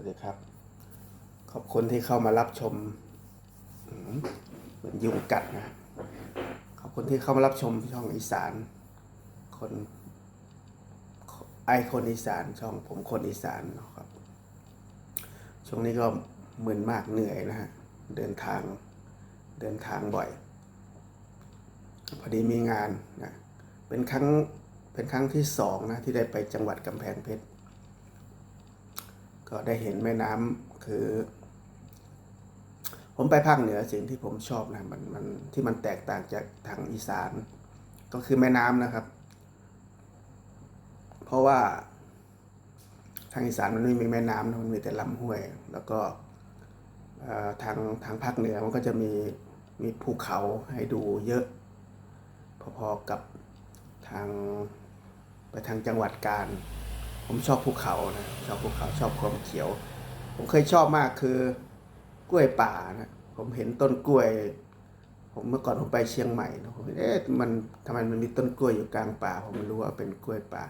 วัสดีครับ ขอบคุณที่เข้ามารับชมเหมือนยุงกัดนะ ขอบคุณที่เข้ามารับชมช่องอีสาน คนไอคนอีสานช่องผมคนอีสานนะครับ ช่วงนี้ก็มึนมากเหนื่อยนะฮะ เดินทางเดินทางบ่อย พอดีมีงานนะ เป็นครั้งเป็นครั้งที่สองนะที่ได้ไปจังหวัดกำแพงเพชร ก็ได้เห็นแม่น้ำคือ ผมไปภาคเหนือสิ่งที่ผมชอบนะมันมันที่มันแตกต่างจากทางอีสาน ก็คือแม่น้ำนะครับ เพราะว่าทางอีสานมันไม่มีแม่น้ำนะมันมีแต่ลำห้วย แล้วก็ทางทางภาคเหนือมันก็จะมีมีภูเขาให้ดูเยอะ พอๆกับทางไปทางจังหวัดกาญ ผมชอบภูเขานะชอบภูเขาชอบความเขียว ผมเคยชอบมากคือกล้วยป่านะผมเห็นต้นกล้วย ผมเมื่อก่อนผมไปเชียงใหม่นะผมเห็นเอ๊ะมันทำไมมันมีต้นกล้วยอยู่กลางป่า ผมไม่รู้ว่าเป็นกล้วยป่า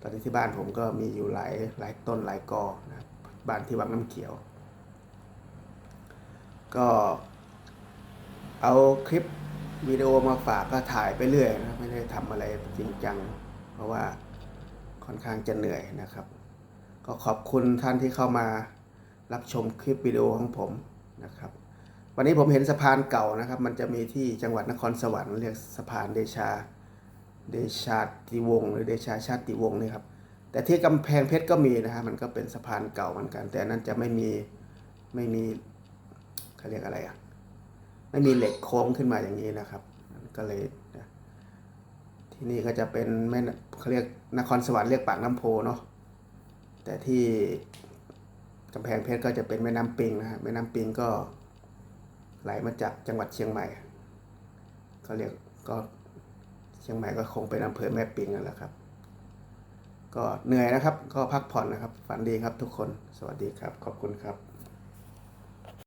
ตอนนี้ที่บ้านผมก็มีอยู่หลายหลายต้นหลายกอนะบ้านที่วังน้ำเขียว ก็เอาคลิปวิดีโอมาฝากก็ถ่ายไปเรื่อยนะไม่ได้ทำอะไรจริงจัง เพราะว่า ค่อนข้างจะเหนื่อยนะครับ ก็ขอบคุณท่านที่เข้ามารับชมคลิปวิดีโอของผมนะครับ วันนี้ผมเห็นสะพานเก่านะครับ มันจะมีที่จังหวัดนครสวรรค์เรียกสะพานเดชาเดชาติวงศ์หรือเดชาชาติวงศ์นี่ครับแต่ที่กำแพงเพชรก็มีนะฮะมันก็เป็นสะพานเก่าเหมือนกัน แต่นนั้นจะไม่มีไม่มีเขาเรียกอะไรอะไม่มีเหล็กโค้งขึ้นมาอย่างนี้นะครับ ก็เลยนะ ที่นี่ก็จะเป็นแม่เขาเรียกนครสวรรค์เรียกปากน้ำโพเนาะแต่ที่กำแพงเพชรก็จะเป็นแม่น้ำปิงนะฮะแม่น้ำปิงก็ไหลมาจากจังหวัดเชียงใหม่ก็เรียกก็เชียงใหม่ก็คงเป็นอำเภอแม่ปิงนั่นแหละครับ ก็เหนื่อยนะครับก็พักผ่อนนะครับ ฝันดีครับทุกคนสวัสดีครับ ขอบคุณครับ